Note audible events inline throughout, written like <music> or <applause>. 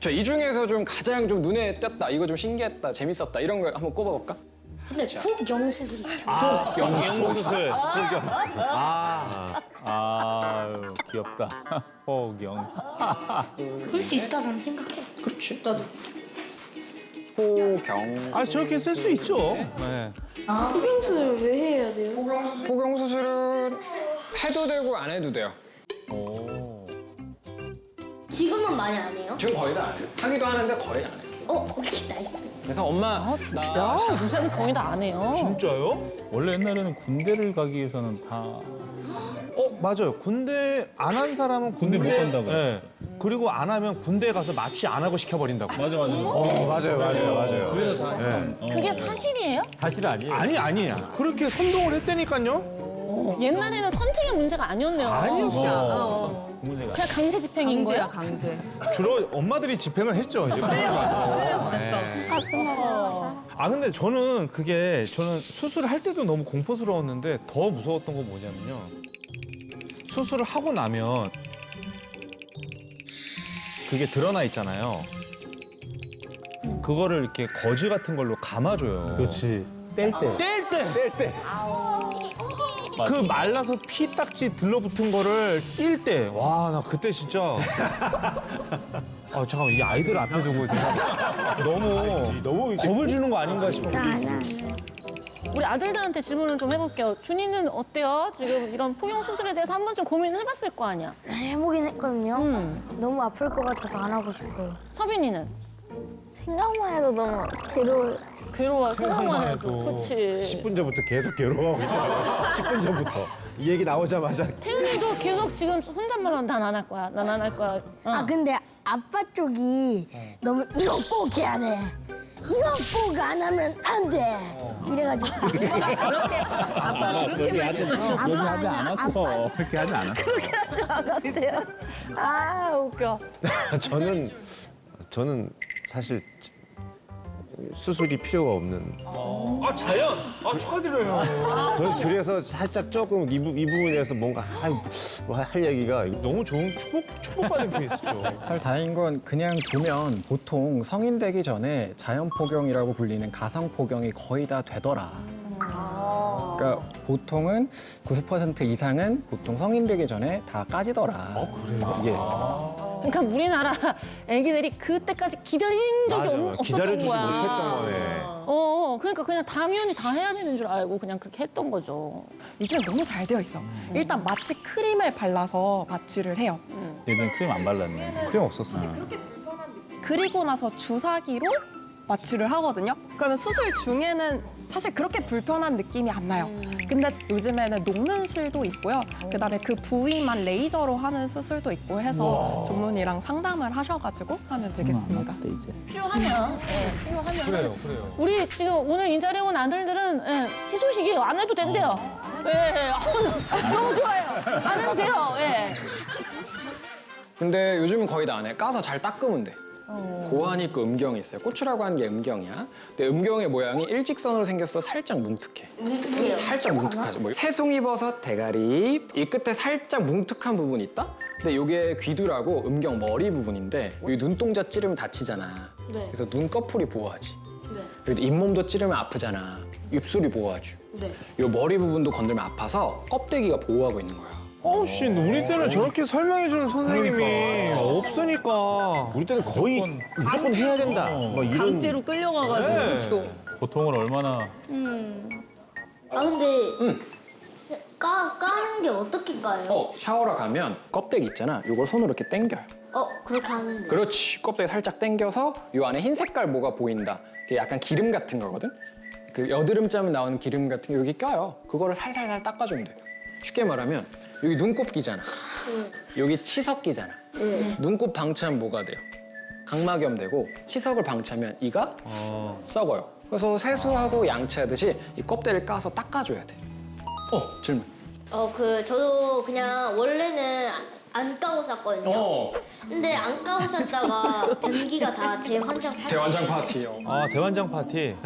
저 이 중에서 좀 가장 좀 눈에 띄었다, 이거 좀 신기했다, 재밌었다 이런 걸 한번 꼽아볼까? 근데 폭염 수술. 영수술. 아, 아유, 귀엽다. <laughs> 호경. 그럴 수 있다 저는 생각해. 그렇지. 나도. 포경. 아 저렇게 쓸 수 있죠. 네. 수경수를 왜 해야 돼요? 포경 수술은 해도 되고 안 해도 돼요. 지금은 많이 안 해요? 지금 거의 다 안 해요. 하기도 하는데 거의 안 해요. 어, 오케이, 나이스. 그래서 엄마, 아 진짜? 요새는 거의 다 안 해요. 진짜요? 원래 옛날에는 군대를 가기 위해서는 다 어 맞아요. 군대 안 한 사람은 군대 못 간다고 네. 그리고 안 하면 군대 가서 마취 안 하고 시켜버린다고. 맞아 맞아. 어, 맞아요, 맞아요, 맞아요. 그래서 다 형. 어. 그게 사실이에요? 사실 아니에요. 아니 아니야. 그렇게 선동을 했다니까요. 옛날에는 선택의 문제가 아니었네요. 아니었어. 진짜. 어. 그 문제가 그냥 강제 집행인 거야. 강제. 주로 엄마들이 집행을 했죠. 이제 가서. 네. 아 근데 저는 그게 저는 수술을 할 때도 너무 공포스러웠는데 더 무서웠던 건 뭐냐면요. 수술을 하고 나면 그게 드러나 있잖아요. 그거를 이렇게 거즈 같은 걸로 감아줘요. 그렇지. 뗄 때. 뗄 때! 뗄 때! 그 말라서 피 딱지 들러붙은 거를 띨 때. 와, 나 그때 진짜. <laughs> 아, 잠깐만, 이 아이들 앞에 두고 내가 너무 너무 겁을 주는 거 아닌가 싶어. 우리 아들들한테 질문을 좀 해볼게요. 준이는 어때요? 지금 이런 포용 수술에 대해서 한 번쯤 고민을 해봤을 거 아니야. 해보긴 했거든요. 음. 너무 아플 것 같아서 안 하고 싶어요. 서빈이는 생각만 해도 너무 괴로워요. 괴로워 생각만 해도. 그렇지. 10분 전부터 계속 괴로워하고 있어요. 10분 <laughs> 전부터. 이 얘기 나오자마자 태윤이도 계속 지금 혼잣말로 난 안 할 거야. 난 안 할 거야. 어. 아 근데 아빠 쪽이 너무 이거 꼭 해야 돼. 이거 꼭 안 하면 안 돼. 이래가지고 <laughs> 아빠 그렇게 하지 아빠 그렇게 하지 아니야, 않았어. 그렇게 하지 않았어. 그렇게 하지 않았대요. 아 웃겨. <laughs> 저는 저는 사실 수술이 필요가 없는. 아, 자연! 아, 축하드려요. 저는 그래서 살짝 조금 이, 부, 이 부분에서 뭔가 뭐할 얘기가 너무 좋은 축복, 축복받은 케이스죠. 사실 다행인 건 그냥 두면 보통 성인 되기 전에 자연 포경이라고 불리는 가상 포경이 거의 다 되더라. 그러니까 보통은 90% 이상은 보통 성인 되기 전에 다 까지더라. 그래요? 이게 그러니까 우리나라 <laughs> 애기들이 그때까지 기다린 적이 없, 없었던 기다려주지 거야. 못했던 거네. 어, 그러니까 그냥 당연히 다 해야 되는 줄 알고 그냥 그렇게 했던 거죠. 요즘에 너무 잘 되어 있어. 일단 마취 크림을 발라서 마취를 해요. 예전에 크림 안 발랐네. 크림 없었어. 그리고 나서 주사기로 마취를 하거든요. 그러면 수술 중에는 사실 그렇게 불편한 느낌이 안 나요. 근데 요즘에는 녹는 실도 있고요. 그다음에 그 부위만 레이저로 하는 수술도 있고 해서 전문의랑 상담을 하셔가지고 하면 되겠습니다. 때 이제. 필요하면, 예, 필요하면. 그래요, 그래요. 우리 지금 오늘 인자리에 온 아들들은 예, 희소식이 안 해도 된대요. 예, 어, <laughs> 너무 좋아요. 안 해도 돼요. 예. 근데 요즘은 거의 다 안 해. 까서 잘 닦으면 돼. 고환이 있고 음경이 있어요. 고추라고 하는 게 음경이야. 근데 음경의 모양이 일직선으로 생겨서 살짝 뭉툭해. 뭉툭해요. 살짝 뭉툭하죠. 뭐 새송이버섯 대가리 이 끝에 살짝 뭉툭한 부분이 있다. 근데 이게 귀두라고 음경 머리 부분인데 여기 눈동자 찌르면 다치잖아. 네. 그래서 눈꺼풀이 보호하지. 네. 그리고 잇몸도 찌르면 아프잖아. 입술이 보호하죠. 네. 이 머리 부분도 건들면 아파서 껍데기가 보호하고 있는 거야. 어우, 씨, 우리 때는 저렇게 설명해주는 선생님이 없으니까. 우리 때는 거의 무조건 해야 된다. 뭐 이런 강제로 끌려가가지고 네. 그렇죠. 고통을 얼마나 아 근데 까 까는 게 어떻게 까요? 어, 샤워를 가면 껍데기 있잖아. 이걸 손으로 이렇게 당겨요. 어 그렇게 하는데. 그렇지. 껍데기 살짝 당겨서 이 안에 흰 색깔 뭐가 보인다. 그게 약간 기름 같은 거거든. 그 여드름짬 나오는 기름 같은 게 여기 껴요. 그거를 살살살 닦아주면 돼. 쉽게 말하면 여기 눈곱 끼잖아. 여기 치석 끼잖아. 눈곱 방치하면 뭐가 돼요? 각막염 되고 치석을 방치하면 이가 썩어요. 그래서 세수하고 양치하듯이 이 껍데기를 까서 닦아줘야 돼. 어, 질문. 어 그 저도 그냥 원래는 안- 안 까고 샀거든요. 어, 근데 안 까고 샀다가 <laughs> 변기가 다 대환장 파티. 대환장 파티요. 아, 대환장 파티. 예.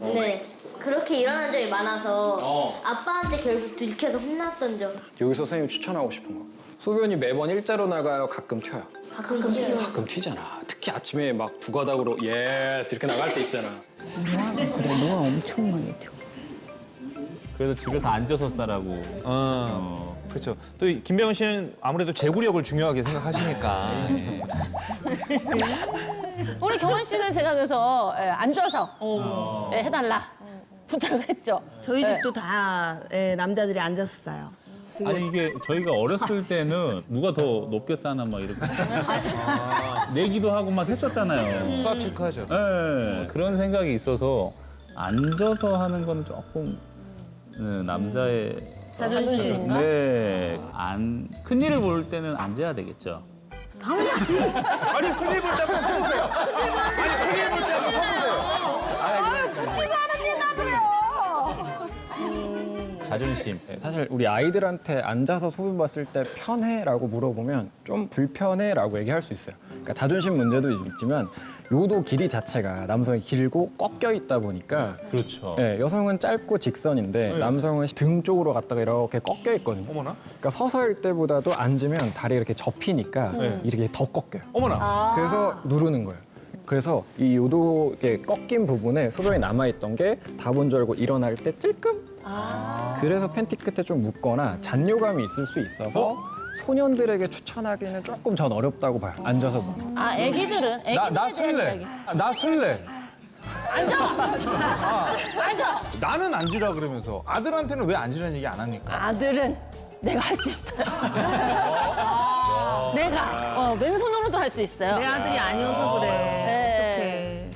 네. 그렇게 일어난 적이 많아서 어. 아빠한테 결국 들켜서 혼났던 적. 여기서 선생님 추천하고 싶은 거. 소변이 매번 일자로 나가요? 가끔 튀어요? 가끔 튀어. 가끔 튀잖아. 특히 아침에 막 두 가닥으로 예스 이렇게 나갈 때 있잖아. 그래서 집에서 앉아서 싸라고. 어. 그렇죠. 또 이 김병현 씨는 아무래도 제구력을 중요하게 생각하시니까. <laughs> 우리 경원 씨는 제가 그래서 예, 앉아서 예, 해달라 부탁을 했죠. 저희 네. 집도 다 예, 남자들이 앉아서 싸요. 아니 이게 저희가 어렸을 때는 누가 더 높게 싸나 막 이렇게 내기도 하고 막 했었잖아요. 수학 체크하죠. 네, 그런 생각이 있어서 앉아서 하는 거는 조금 네, 남자의 자존심. 네, 안 큰일을 볼 때는 앉아야 되겠죠. 아니 큰일 볼 때면 서보세요. 자존심. 네, 사실 우리 아이들한테 앉아서 소변 봤을 때 편해라고 물어보면 좀 불편해라고 얘기할 수 있어요. 그러니까 자존심 문제도 있지만 요도 길이 자체가 남성이 길고 꺾여 있다 보니까 그렇죠. 네, 여성은 짧고 직선인데 남성은 등 쪽으로 갔다가 이렇게 꺾여 있거든요. 어머나. 그러니까 서서 일 때보다도 앉으면 다리 이렇게 접히니까 네. 이렇게 더 꺾여요. 어머나. 그래서 누르는 거예요. 그래서 이 요도 이렇게 꺾인 부분에 소변이 남아있던 게 다본 줄 알고 일어날 때 찔끔. 그래서 팬티 끝에 좀 묻거나 잔뇨감이 있을 수 있어서 소년들에게 추천하기는 조금 전 어렵다고 봐요. 앉아서 보는. 아, 애기들은 애기들에 나, 나 대한. 이야기. 아, 나 쓸래. 앉아. 앉아. 나는 앉으라 그러면서 아들한테는 왜 앉으라는 얘기 안 합니까? 아들은 내가 할 수 있어요. <laughs> 내가 어, 맨손으로도 할 수 있어요. 내 아들이 아니어서 그래. 네.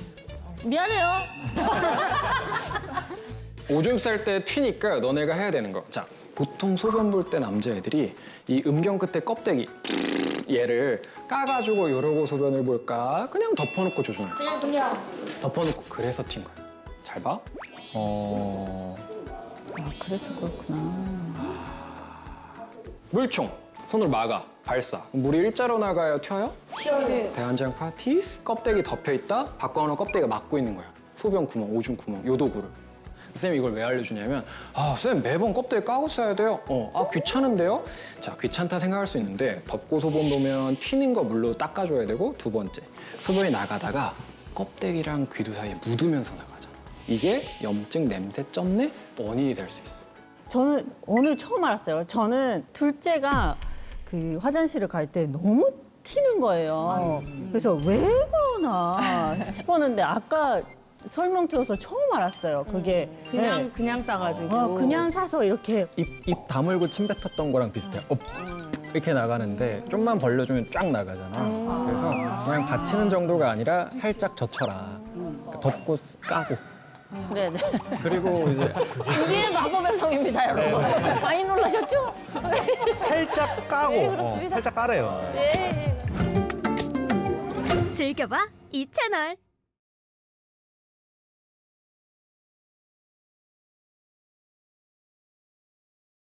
미안해요. <laughs> 오줌 쌀 때 튀니까 너네가 해야 되는 거. 자, 보통 소변 볼 때 남자애들이 이 음경 끝에 껍데기 얘를 까가지고 이러고 소변을 볼까? 그냥 덮어놓고 조준할 거야. 그냥 그냥. 덮어놓고 그래서 튄 거야. 잘 봐. 어. 그래서 그렇구나. 물총 손으로 막아 발사. 물이 일자로 나가요? 튀어요? 튀어요. 대한장 파티스? 껍데기 덮여 있다? 바꿔놓은 껍데기가 막고 있는 거야. 소변 구멍 오줌 구멍 요도구를. 선생님이 이걸 왜 알려주냐면 아 선생님 매번 껍데기 까고 써야 돼요. 어 아 귀찮은데요? 자 귀찮다 생각할 수 있는데 덮고 소변 보면 튀는 거 물로 닦아줘야 되고 두 번째 소변이 나가다가 껍데기랑 귀두 사이에 묻으면서 나가잖아. 이게 염증 냄새 쩝내 원인이 될 수 있어. 저는 오늘 처음 알았어요. 저는 둘째가 그 화장실을 갈 때 너무 튀는 거예요. 그래서 왜 그러나 싶었는데 아까 설명 들어서 처음 알았어요. 그게 그냥 네. 그냥 싸가지고. 어, 그냥 사서 이렇게 입, 입 다물고 침 뱉었던 거랑 비슷해요. 업 이렇게 나가는데 좀만 벌려주면 쫙 나가잖아. 그래서 그냥 받치는 정도가 아니라 살짝 젖혀라. 그러니까 덮고 쓰- 까고. 네 네. 그리고 이제 우리의 마법의 성입니다, 여러분. 많이 놀라셨죠? 살짝 까고. 네, 어, 그렇습니다. 살짝 까래요. 예. 즐겨봐 이 채널.